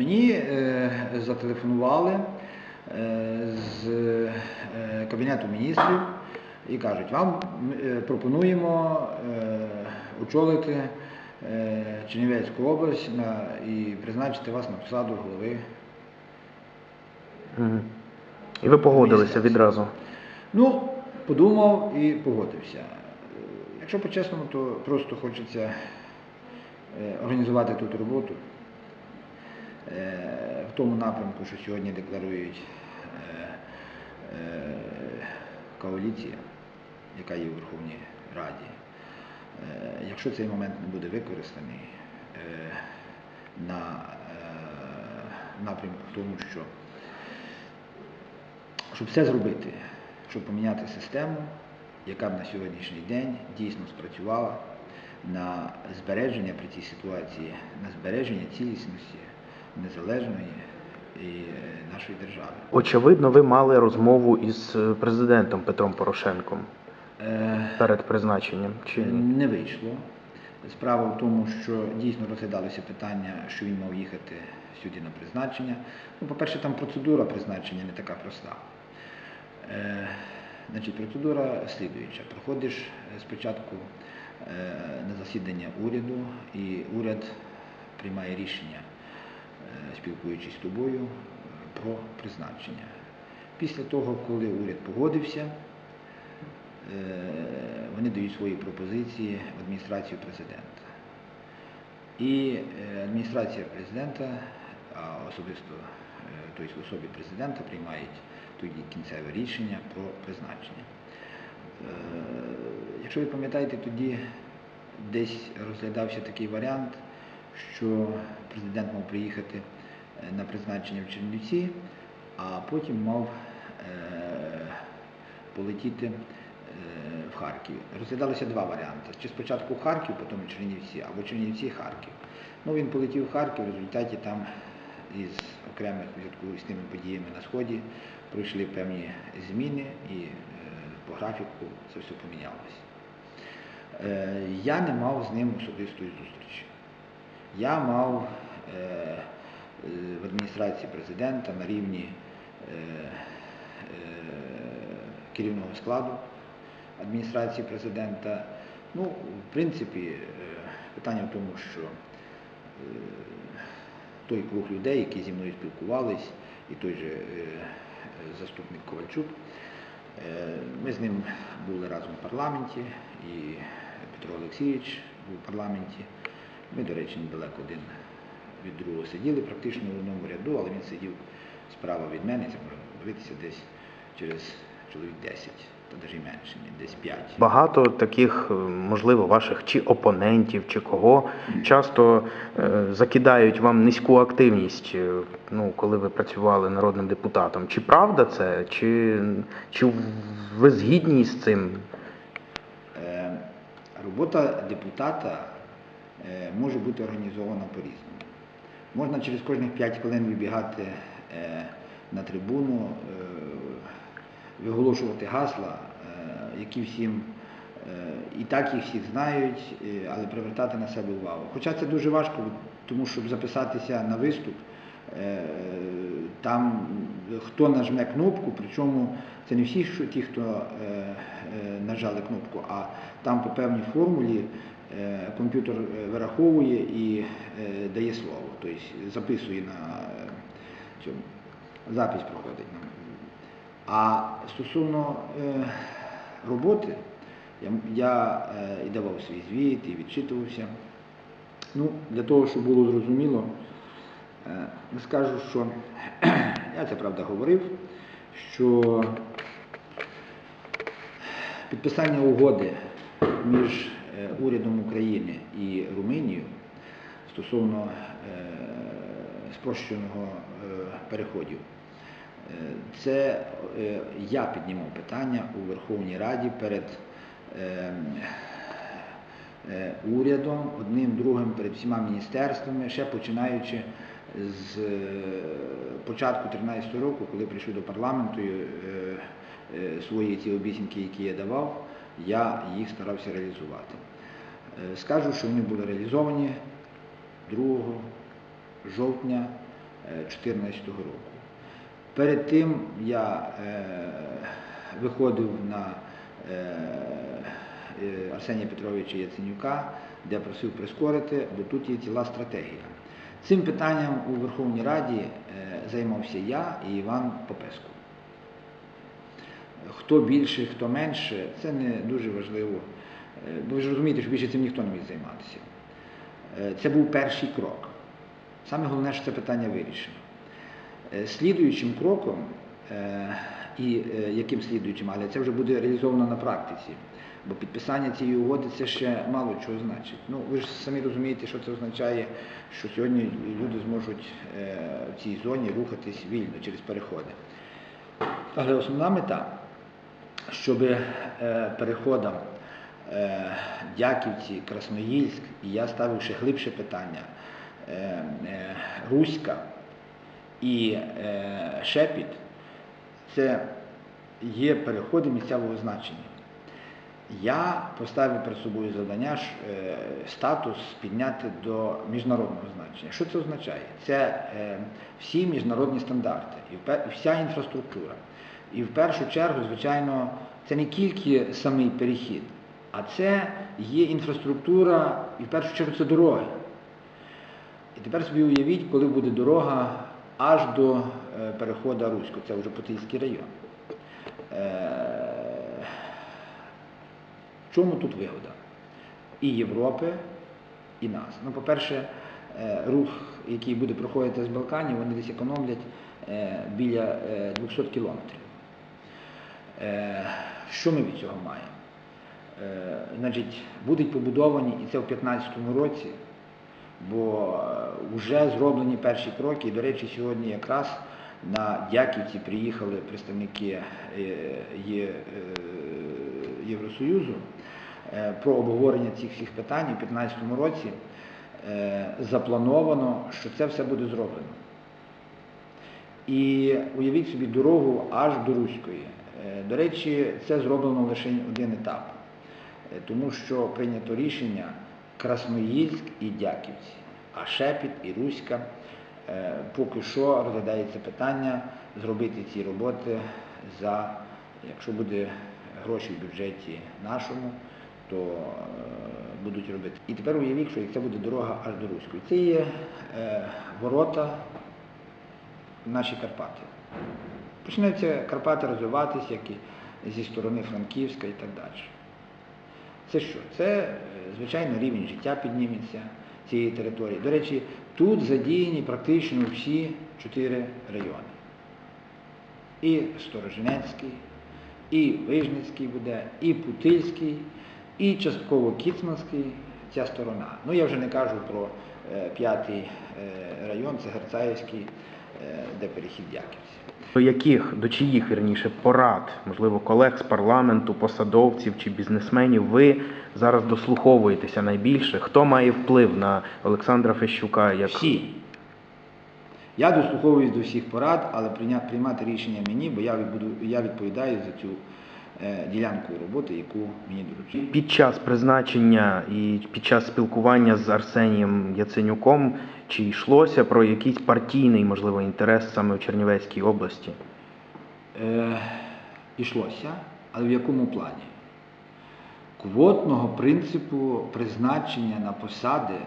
Мені е, зателефонували е, з е, Кабінету міністрів і кажуть, вам пропонуємо очолити Чернівецьку область і призначити вас на посаду голови. І ви погодилися відразу. Ну, подумав і погодився. Якщо по-чесному, то просто хочеться організувати тут роботу в тому напрямку, що сьогодні декларують е, е, коаліція, яка є у Верховній Раді. Е, Якщо цей момент не буде використаний е, на е, напрямку в тому, що щоб все зробити, щоб поміняти систему, яка б на сьогоднішній день дійсно спрацювала на збереження при цій ситуації, на збереження цілісності незалежної і е, нашої держави. Очевидно, ви мали розмову із е, президентом Петром Порошенком Е, перед призначенням. Чи ні? Не вийшло. Справа в тому, що дійсно розглядалося питання, що він мав їхати сюди на призначення. Ну, по-перше, там процедура призначення не така проста. Е, значить, процедура слідуюча. Проходиш спочатку е, на засідання уряду, і уряд приймає рішення, спілкуючись з тобою, е, про призначення. Після того, коли уряд погодився, Е, вони дають свої пропозиції в адміністрацію президента. І е, адміністрація президента, а особисто е, тобто в особі президента, приймають тоді кінцеве рішення про призначення. Е, Якщо ви пам'ятаєте, тоді десь розглядався такий варіант, що президент мав приїхати е, на призначення в Чернівці, а потім мав е, полетіти е, в Харків. Розглядалося два варіанти. Чи спочатку Харків, потім Чернівці, або Чернівці Харків. Ну, він полетів в Харків, в результаті там із окремих зв'язку подіями на Сході пройшли певні зміни і по графіку це все помінялося. Я не мав з ним особистої зустрічі. Я мав е, в адміністрації президента на рівні е, е, керівного складу адміністрації президента. Ну, в принципі, питання в тому, що той круг людей, які зі мною спілкувались, і той же заступник Ковальчук, ми з ним були разом в парламенті, і Петро Олексійович був в парламенті. Ми, до речі, недалеко один від другого сиділи, практично в одному ряду, але він сидів справа від мене, це можна подивитися десь через чоловік 10, та навіть менше, десь 5. Багато таких, е, можливо, ваших чи опонентів, чи кого часто е, закидають вам низьку активність, е, ну, коли ви працювали народним депутатом. Чи правда це? Чи, чи ви згідні з цим? Е, Робота депутата може бути організована по-різному. Можна через кожних 5 хвилин вибігати е, на трибуну, е, виголошувати гасла, е, які всім е, і так їх всіх знають, е, але привертати на себе увагу. Хоча це дуже важко, тому щоб записатися на виступ, е, там хто нажме кнопку, причому це не всі що ті, хто е, е, нажали кнопку, а там по певній формулі е, комп'ютер е, вираховує і е, дає слово, тобто записує на е, цьому, запись проходить. А стосовно е, роботи, я, я е, і давав свій звіт, і відчитувався. Ну, для того, щоб було зрозуміло, е, скажу, що я це правда говорив, що підписання угоди між е, урядом України і Румунією стосовно е, спрощеного е, переходів. Е, Це е, я піднімав питання у Верховній Раді перед е, е, урядом, одним, другим, перед всіма міністерствами, ще починаючи з е, початку 2013 року, коли прийшов до парламенту, е, е, свої ці обіцянки, які я давав, я їх старався реалізувати. Скажу, що вони були реалізовані 2 жовтня 2014 року. Перед тим я виходив на Арсенія Петровича Яценюка, де просив прискорити, бо тут є ціла стратегія. Цим питанням у Верховній Раді е, займався я і Іван Попеско. Хто більше, хто менше, це не дуже важливо. Е, Бо ви ж розумієте, що більше цим ніхто не міг займатися. Е, Це був перший крок. Саме головне, що це питання вирішено. Слідуючим кроком, і яким слідуючим, але це вже буде реалізовано на практиці, бо підписання цієї угоди це ще мало чого значить. Ну, ви ж самі розумієте, що це означає, що сьогодні люди зможуть е, в цій зоні рухатись вільно через переходи. Але основна мета, щоб е, переходом е, Дяківці, Красноїльськ, і я ставив ще глибше питання, Руська і Шепіт, це є переходи місцевого значення. Я поставив перед собою завдання е, статус підняти до міжнародного значення. Що це означає? Це е, всі міжнародні стандарти, і вся інфраструктура. І в першу чергу, звичайно, це не тільки самий перехід, а це є інфраструктура, і в першу чергу це дороги. І тепер собі уявіть, коли буде дорога аж до е, переходу Руську, це вже Потильський район. Чому тут вигода? І Європи, і нас. Ну, по-перше, е, рух, який буде проходити з Балканів, вони десь економлять е, біля е, 200 кілометрів. Е, Що ми від цього маємо? Значить, будуть побудовані, і це в 2015 році, бо вже зроблені перші кроки. І, до речі, сьогодні якраз на Дяківці приїхали представники Євросоюзу е, про обговорення цих всіх питань у 2015 році. е, Заплановано, що це все буде зроблено. І уявіть собі дорогу аж до Руської. Е, До речі, це зроблено лише один етап, тому що прийнято рішення Красноїльськ і Дяківці, а Шепіт і Руська. Поки що розглядається питання зробити ці роботи за, якщо буде гроші в бюджеті нашому, то е, будуть робити. І тепер уявіть, що як це буде дорога аж до Руської. Це є е, ворота в наші Карпати. Починаються Карпати розвиватися, як і зі сторони Франківська і так далі. Це що? Це, е, звичайно, рівень життя підніметься цієї території. До речі, тут задіяні практично всі чотири райони. І Сторожинецький, і Вижницький буде, і Путильський, і частково Кіцманський, ця сторона. Ну я вже не кажу про е, п'ятий е, район, це Герцаївський, е, де перехід Дяківці. До яких, до чиїх вірніше порад, можливо, колег з парламенту, посадовців чи бізнесменів ви зараз дослуховуєтеся найбільше? Хто має вплив на Олександра Фещука? Як Всі. Я дослуховуюсь до всіх порад, але приймати рішення мені, бо я, відбуду, я відповідаю за цю е, ділянку роботи, яку мені доручили. під час призначення і під час спілкування з Арсенієм Яценюком чи йшлося про якийсь партійний, можливо, інтерес саме в Чернівецькій області? Е, ішлося, але в якому плані? Квотного принципу призначення на посади е,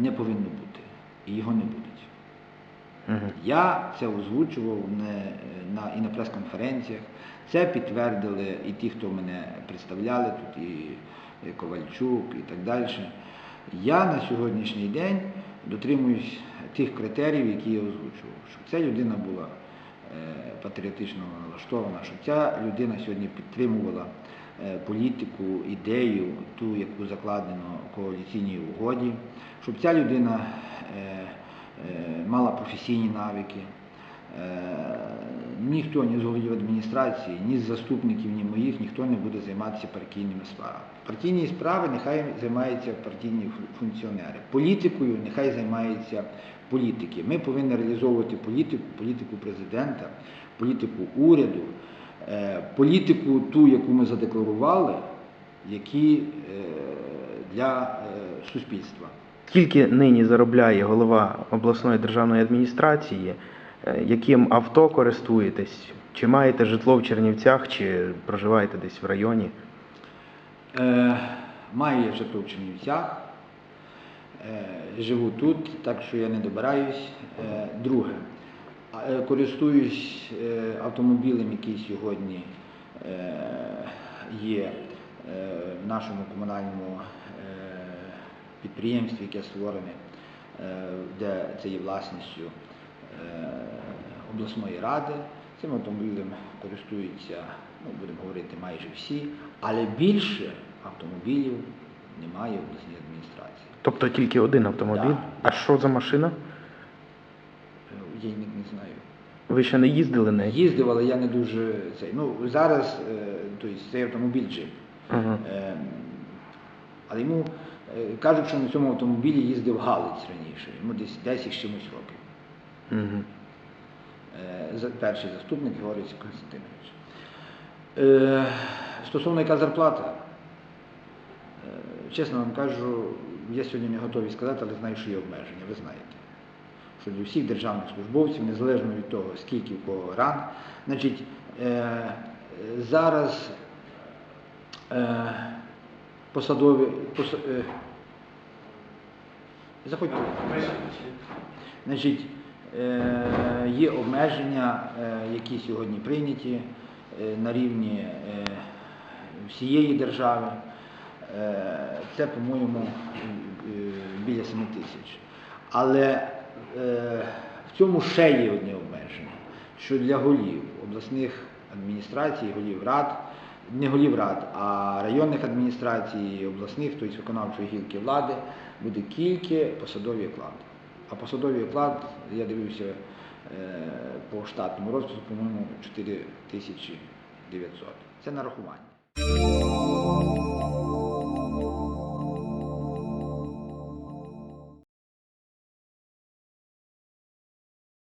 не повинно бути, і його не буде. Угу. Я це озвучував не на, і на прес-конференціях. Це підтвердили і ті, хто мене представляли, тут і Ковальчук і так далі. Я на сьогоднішній день дотримуюсь тих критеріїв, які я озвучував, щоб ця людина була е, патріотично налаштована, щоб ця людина сьогодні підтримувала е, політику, ідею, ту, яку закладено в коаліційній угоді, щоб ця людина е, е, мала професійні навики. Е, Ніхто ні з голів адміністрації, ні з заступників, ні моїх, ніхто не буде займатися партійними справами. Партійні справи нехай займаються партійні функціонери. Політикою нехай займаються політики. Ми повинні реалізовувати політику, політику президента, політику уряду, е, політику ту, яку ми задекларували, які е, для е, суспільства. Скільки нині заробляє голова обласної державної адміністрації? Е, Яким авто користуєтесь? Чи маєте житло в Чернівцях, чи проживаєте десь в районі? Е, маю житло в Чернівцях, е, живу тут, так що я не добираюсь. Е, друге, е, користуюсь е, автомобілем, який сьогодні е, є е, в нашому комунальному підприємстві, яке створене, е, де це є власністю е, обласної ради. Цим автомобілем користуються, ну, будемо говорити, майже всі, але більше автомобілів немає в обласній адміністрації. Тобто тільки один автомобіль? Так. А що за машина? Е, Я не, не знаю. Ви ще не їздили нею? Їздив, але я не дуже цей. Ну, зараз тобто, цей автомобіль джип. Ага. Е, але йому кажуть, що на цьому автомобілі їздив Галиць раніше, йому десь 10 з чимось років. Угу. Е, перший заступник Георгій Константинович. Е, Стосовно яка зарплата, е, чесно вам кажу, я сьогодні не готовий сказати, але знаю, що є обмеження, ви знаєте. Що для всіх державних службовців, незалежно від того, скільки в кого ранг, значить, е, зараз е, посадові, поса- е, заходьте. Значить, е, є обмеження, е, які сьогодні прийняті е, на рівні всієї держави. Це, по-моєму, біля 7 тисяч. Але в цьому ще є одне обмеження, що для голів обласних адміністрацій, голів рад, не голів рад, а районних адміністрацій, обласних, тобто виконавчої гілки влади, буде тільки посадовий оклад. А посадовий оклад, я дивився е, по штатному розпису, по-моєму, 4900. Це нарахування.